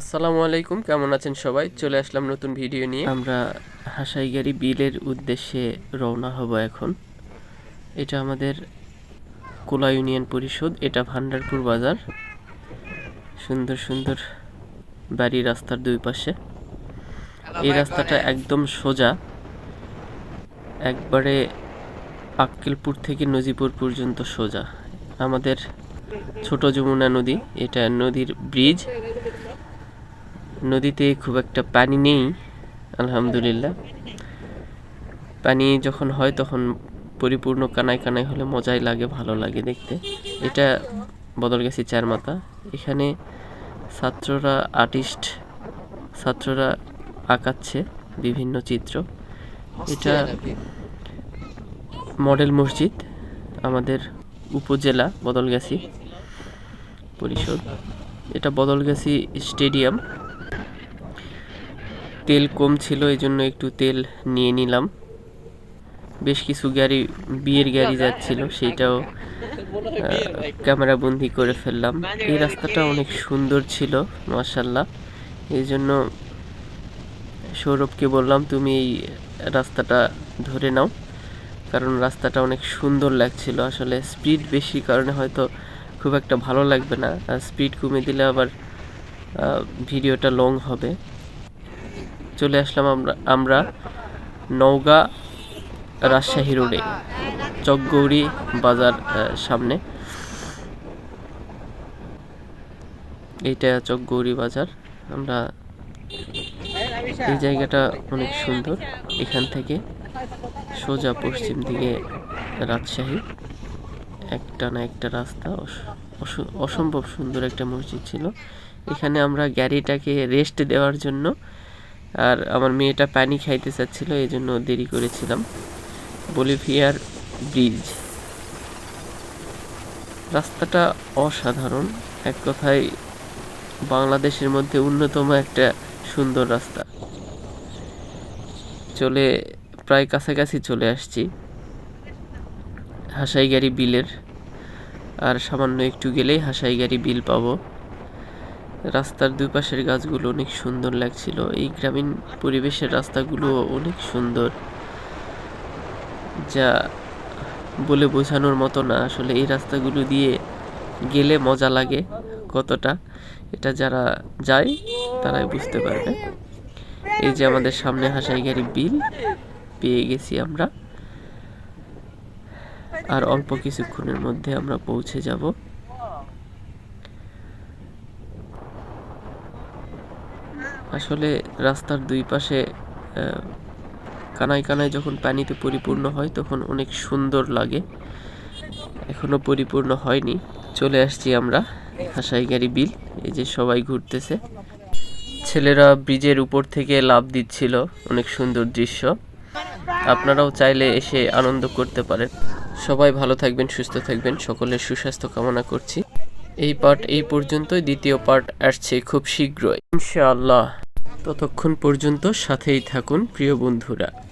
আসসালামু আলাইকুম কেমন আছেন সবাই? চলে আসলাম নতুন ভিডিও নিয়ে। আমরা হাসাইগাড়ি বিলের উদ্দেশ্যে রওনা হব এখন। এটা আমাদের কোলা ইউনিয়ন পরিষদ এটা ভান্ডারপুর বাজার। সুন্দর সুন্দর বাড়ি রাস্তার দুই পাশে। এই রাস্তাটা একদম সোজা। একবারে আক্কেলপুর থেকে নজিপুর পর্যন্ত সোজা। আমাদের ছোট যমুনা নদী এটা নদীর ব্রিজ নদীতে খুব একটা পানি নেই, আলহামদুলিল্লাহ। পানি যখন হয় তখন পরিপূর্ণ কানায় কানায় হলে মজাই লাগে, ভালো লাগে দেখতে। এটা বদলগাছি চার মাথা এখানে ছাত্ররা আর্টিস্ট, ছাত্ররা আঁকাচ্ছে বিভিন্ন চিত্র। এটা মডেল মসজিদ, আমাদের উপজেলা বদলগাছি পরিষদ। এটা বদলগাছি স্টেডিয়াম। তেল কম ছিল এই জন্য একটু তেল নিয়ে নিলাম। বেশ কিছু গাড়ি, বিয়ের গাড়ি যাচ্ছিল সেইটাও ক্যামেরা বন্দি করে ফেললাম। এই রাস্তাটা অনেক সুন্দর ছিল মার্শাল্লাহ এই জন্য সৌরভকে বললাম, তুমি এই রাস্তাটা ধরে নাও। কারণ রাস্তাটা অনেক সুন্দর লাগছিল। আসলে স্পিড বেশি, কারণে হয়তো খুব একটা ভালো লাগবে না। স্পিড কমে দিলে আবার ভিডিওটা লং হবে। চলে আসলাম আমরা আমরা নওগাঁ রাজশাহী রোডে চকগৌড়ি বাজার সামনে। এইটা চকগৌড়ি বাজার। আমরা এই জায়গাটা অনেক সুন্দর, এখান থেকে সোজা পশ্চিম দিকে রাজশাহী। একটা না একটা রাস্তা, অস- অস- অসম্ভব সুন্দর একটা মসজিদ ছিল। এখানে আমরা গাড়িটাকে রেস্ট দেওয়ার জন্য আর আমার মেয়েটা পানি খাইতে চাচ্ছিল এই জন্য দেরি করেছিলাম। বলিভিয়ার ব্রিজ। রাস্তাটা অসাধারণ। এক কথায়, বাংলাদেশের মধ্যে অন্যতম একটা সুন্দর রাস্তা। চলে, প্রায় কাছাকাছি চলে আসছি। হাসাইগাড়ি বিলের। আর সামান্য একটু গেলেই হাসাইগাড়ি বিল পাবো। রাস্তার দুই পাশের গাছগুলো অনেক সুন্দর লাগছিল। এই গ্রামীণ পরিবেশের রাস্তাগুলো অনেক সুন্দর। যা বলে বোঝানোর মতো না, আসলে এই রাস্তাগুলো দিয়ে গেলে মজা লাগে কতটা, এটা যারা যায় তারাই বুঝতে পারবে। এই যে আমাদের সামনে হাসাইগাড়ি বিল, পেয়ে গেছি আমরা। আর অল্প কিছুক্ষণের মধ্যে আমরা পৌঁছে যাব। আসলে রাস্তার দুই পাশে কানায় কানায় যখন পানিতে পরিপূর্ণ হয় তখন অনেক সুন্দর লাগে। এখনও পরিপূর্ণ হয়নি। চলে আসছি আমরা হাসাইগাড়ি বিল, এই যে সবাই ঘুরতেছে। ছেলেরা ব্রিজের উপর থেকে লাভ দিচ্ছিল, অনেক সুন্দর দৃশ্য। আপনারাও চাইলে এসে আনন্দ করতে পারেন। সবাই ভালো থাকবেন, সুস্থ থাকবেন। সকলের সুস্বাস্থ্য কামনা করছি। এই পার্ট এই পর্যন্তই, দ্বিতীয় পার্ট আসছে খুব শীঘ্রই। ইনশাআল্লাহ। ততক্ষণ পর্যন্ত সাথেই থাকুন প্রিয় বন্ধুরা।